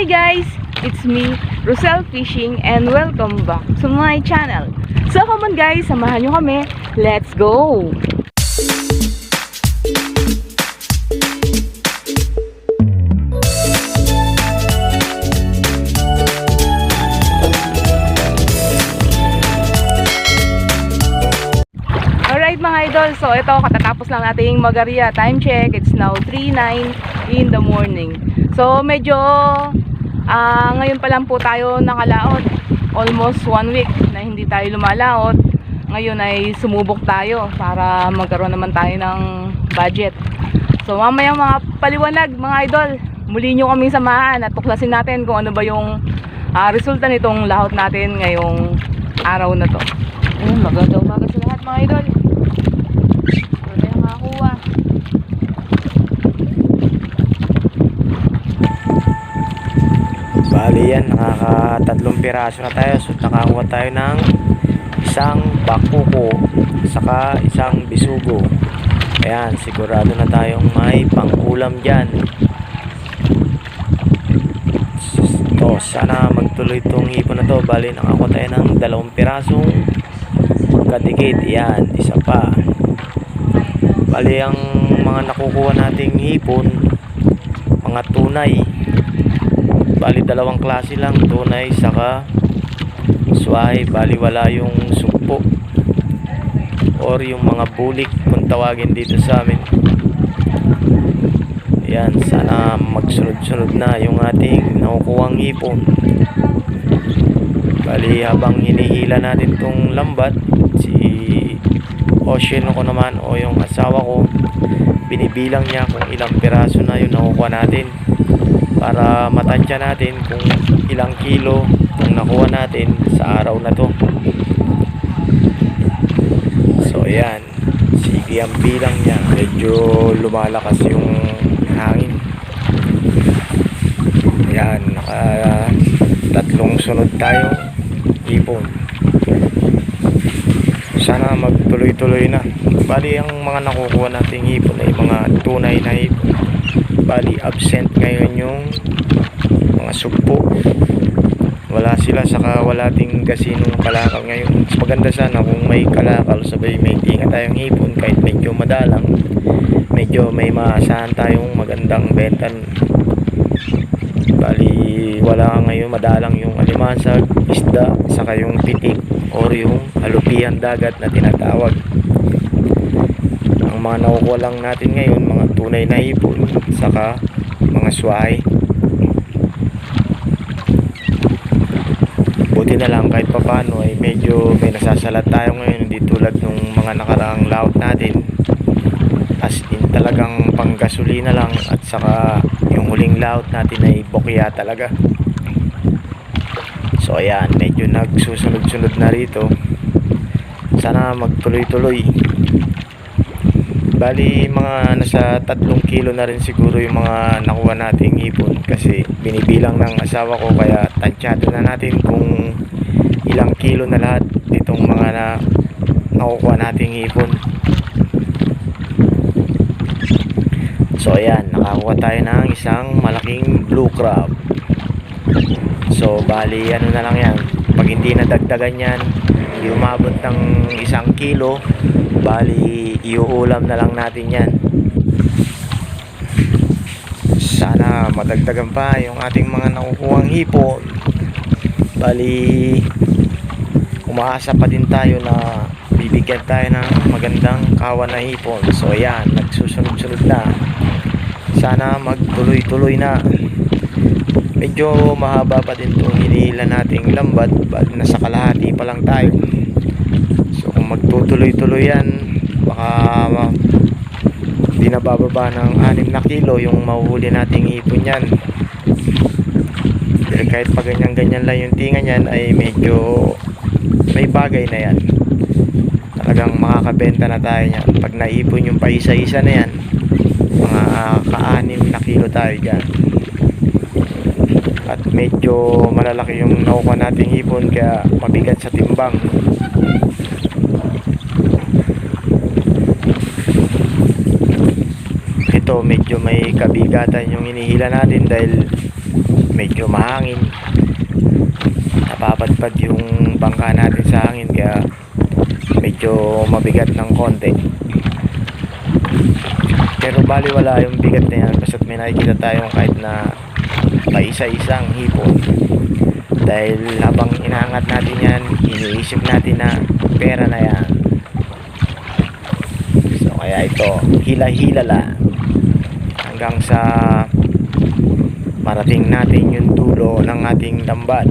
Hi guys! It's me, Rosel Fishing and welcome back to my channel. So come on guys, samahan nyo kami. Let's go! Alright mga idol, so ito katatapos lang nating magarya. Time check, it's now 3.09 in the morning. So medyo ah ngayon pa lang po tayo nakalaot. Almost one week na hindi tayo lumalaot. Ngayon ay sumubok tayo para magkaroon naman tayo ng budget. So mamaya mga paliwanag mga idol, muli nyo kaming samahan at tuklasin natin kung ano ba yung ah, resulta nitong lahot natin ngayong araw na to. Ayun, magandang umaga sa lahat mga idol. Ito na yung makakuha. Bali yan, nakakatatlong piraso na tayo. So nakakuha tayo ng isang bakuko saka isang bisugo. Ayan, sigurado na tayong may pangulam dyan. So, sana magtuloy itong hipon na to. Bali, nakakuha tayo ng dalawang pirasong magkadikit. Yan, isa pa. Bali, ang mga nakukuha nating hipon, mga tunay, bali dalawang klase lang. Tunay saka suway bali wala yung sumpo or yung mga bulik kung tawagin dito sa amin. Yan sana magsunod-sunod na yung ating nakukuhang ipon. Bali habang hinihila natin tong lambat si Ocean ko naman o yung asawa ko binibilang niya kung ilang piraso na yung nakukuha natin para matansya natin kung ilang kilo ang nakuha natin sa araw na to. So ayan. Sige ang bilang niya. Medyo lumalakas yung hangin. Ayan naka tatlong sunod tayo. Ipon. Sana magtuloy-tuloy na. Bali ang mga nakukuha nating ipon ay mga tunay na ipon bali absent ngayon yung mga sugpo. Wala sila saka wala ting kasinong kalakal ngayon. Mas maganda sana kung may kalakal sabay may tinga tayong ipon kahit medyo madalang medyo may maasahan tayong magandang benta. Bali wala ngayon madalang yung alimasag isda saka yung pitik or yung alupihan dagat na tinatawag ang mga nakukuha lang natin ngayon mga tunay na ipon saka mga sway buti na lang kahit papano ay medyo may nasasalat tayo ngayon hindi tulad nung mga nakaraang laut natin. As in talagang panggasolina lang at saka yung huling laut natin ay bokya talaga. So ayan medyo nagsusunod-sunod na rito. Sana magtuloy-tuloy Bali, mga nasa tatlong kilo na rin siguro yung mga nakuha nating ipon kasi binibilang ng asawa ko kaya tansyado na natin kung ilang kilo na lahat itong mga na nakukuha nating ipon. So ayan, nakakuha tayo ng isang malaking blue crab. So bali, ano na lang yan. Pag hindi nadagdagan yan, umabot ng isang kilo, bali iuulam na lang natin yan. Sana madagdagan pa yung ating mga nakukuhang hipon bali umaasa pa din tayo na bibigyan tayo ng magandang kawan na hipon so ayan nagsusunod-sunod na. Sana magtuloy-tuloy na. Medyo mahaba pa din itong hinihila nating lambat nasa kalahati pa lang tayo kung magtutuloy-tuloy yan, baka ma- di na bababa ng 6 na kilo yung mahuhuli nating ipon yan. Pero kahit pa ganyan-ganyan lang yung tinga niyan ay medyo may bagay na yan. Talagang makakabenta na tayo niyan. Pag naipon yung paisa-isa na yan, mga ka-6 na kilo tayo dyan. At medyo malalaki yung nakuha nating ipon kaya mabigat sa timbang. Ito medyo may kabigatan yung inihila natin dahil medyo mahangin. Napapadpad yung bangka natin sa hangin kaya medyo mabigat ng konti. Pero bali wala yung bigat na yan. Basta't may nakikita tayong kahit na paisa-isang hipon. Dahil habang inaangat natin yan iniisip natin na pera na yan. So kaya ito hila-hila lang hanggang sa marating natin yung dulo ng ating lambat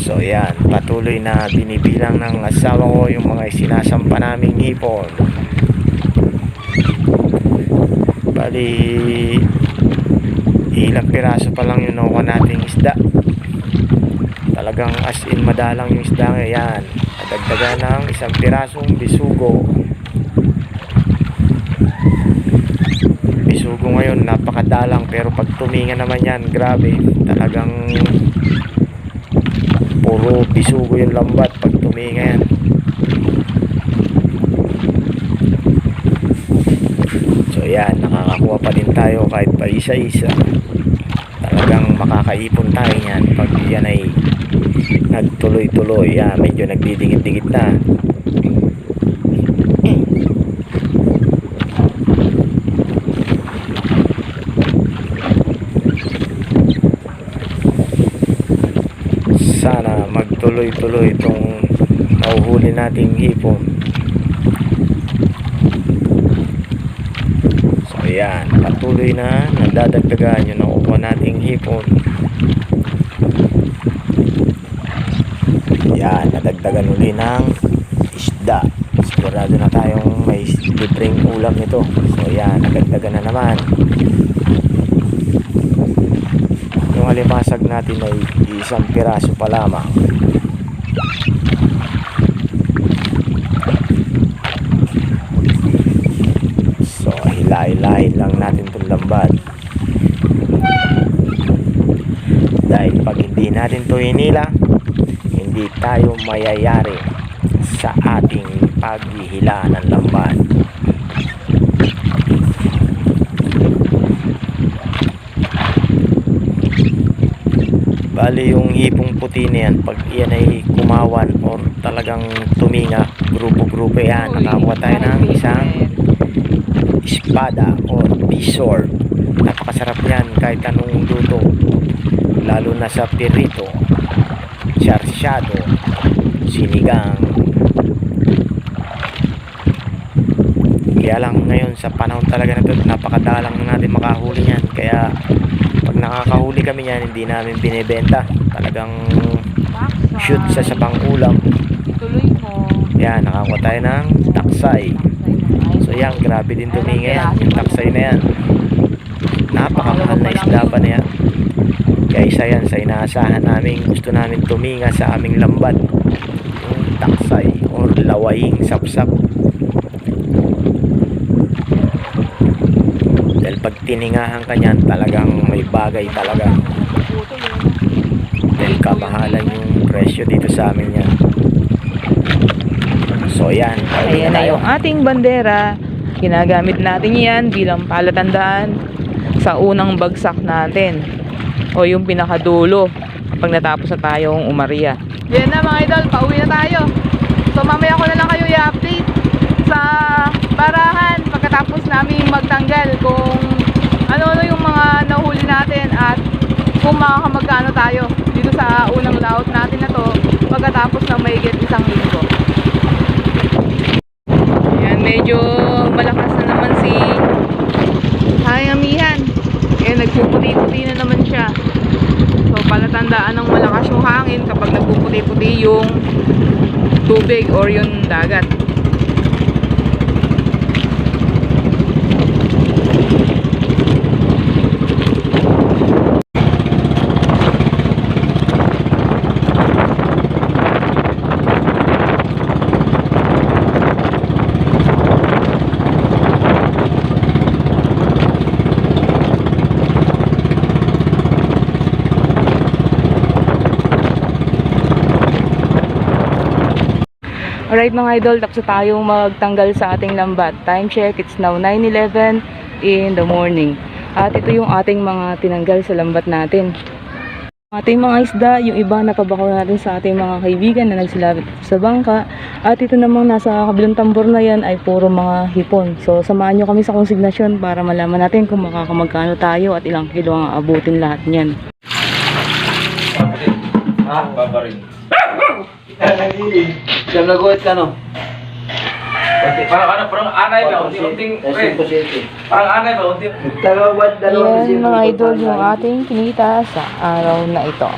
So yan, patuloy na binibilang ng asawa ko yung mga sinasampa naming hipon. Bali, ilang piraso pa lang yung nakuha nating isda. Talagang as in madalang yung isda ngayon. Nadagdagan ng isang pirasong bisugo. Bisugo ngayon, napakadalang pero pag tuminga naman yan, grabe. Talagang puro bisugo yung lambat pag tuminga yan so yan nakakakuha pa din tayo kahit pa isa isa talagang makakaipon tayo yan pag yan ay nagtuloy tuloy yan medyo nagdidikit-dikit na. Sana magtuloy-tuloy itong nauhuli nating hipon. So yan patuloy na. Nadadagdagan yung nakukuha nating hipon yan nadagdagan uli ng isda. Sigurado na tayong may libreng ulam nito. So yan nadagdagan na naman. Yung alimasag natin ay isang piraso pa lamang. So hilay-hilahin lang natin itong lambat. Dahil pag hindi natin to hinila hindi tayo mayayari sa ating paghihila ng lambat Bali yung hipong puti na yan, pag yan ay kumawan or talagang tuminga, grupo-grupo yan, nakakuha tayo ng isang espada or pisor. Napakasarap yan kahit anong luto. Lalo na sa pirito, sarsyado, sinigang. Kaya lang ngayon sa panahon talaga na to, napakadalang na natin makahuli yan. Kaya pag nakakahuli kami yan, hindi namin binibenta. Talagang shoot sa sabang ulam. Tuloy mo. Yan, nakakuha tayo ng taksay. So yan, grabe din tuminga yan. Yung taksay na yan. Napakamahal na isda pa na yan. Isa yan sa inaasahan namin. Gusto namin tuminga sa aming lambat. Yung taksay or lawaying sapsap. Dahil pag tiningahan ka niyan, talagang may bagay talaga. Dahil kamahalan yung presyo dito sa amin yan. So yan, Ayan na yung ating bandera. Ginagamit natin yan bilang palatandaan sa unang bagsak natin. O yung pinakadulo kapag natapos na tayong umaria. Yan na mga idol, pauwi na tayo. So mamaya ko na lang kayo i-update sa barahan pagkatapos namin magtanggal kung ano-ano yung mga nahuli natin at kung makakamagkano tayo dito sa unang laot natin na to pagkatapos ng mahigit isang linggo. Ayan, medyo malakas na naman si. Eh, nagpuputi-puti na naman siya. So, palatandaan ng malakas yung hangin kapag nagpuputi-puti yung tubig or yung dagat. Alright mga idol, tapos tayong magtanggal sa ating lambat. Time check, it's now 9.11 in the morning. At ito yung ating mga tinanggal sa lambat natin. Ating mga isda, yung iba napabakaw natin sa ating mga kaibigan na nagsilapit sa bangka. At ito namang nasa kabilang tambor na yan ay puro mga hipon. So samahan nyo kami sa konsignasyon para malaman natin kung makakamagkano tayo at ilang kilo ang abutin lahat niyan. Ha? Babarin. Siyam na guhit ka no? Unti, parang ano, parang anay ba? Unti-unting, pre. Parang anay ba? Unti. Yan mga idol yung ating kinita sa araw na ito.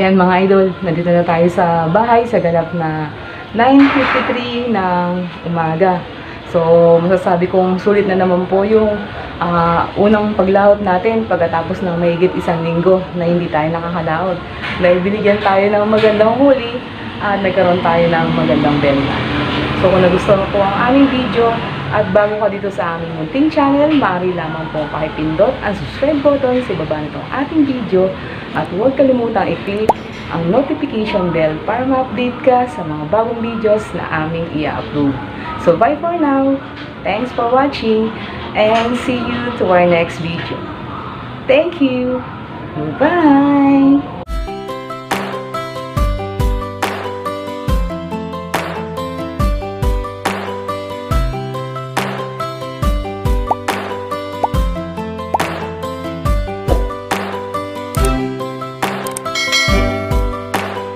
Yan mga idol, nandito na tayo sa bahay sa ganap na 9.53 ng umaga. So, masasabi kong sulit na naman po yung ah, unang paglahot natin pagkatapos ng mahigit isang linggo na hindi tayo nakakalaot. Dahil binigyan tayo ng magandang huli at nagkaroon tayo ng magandang benta. So kung nagustuhan po ang aming video at bago ka dito sa aming munting channel, maaari lamang po pakipindot ang subscribe button sa ibaba nitong ating video at huwag kalimutang i-click ang notification bell para ma-update ka sa mga bagong videos na aming i-upload. So bye for now. Thanks for watching and see you to our next video. Thank you. Bye!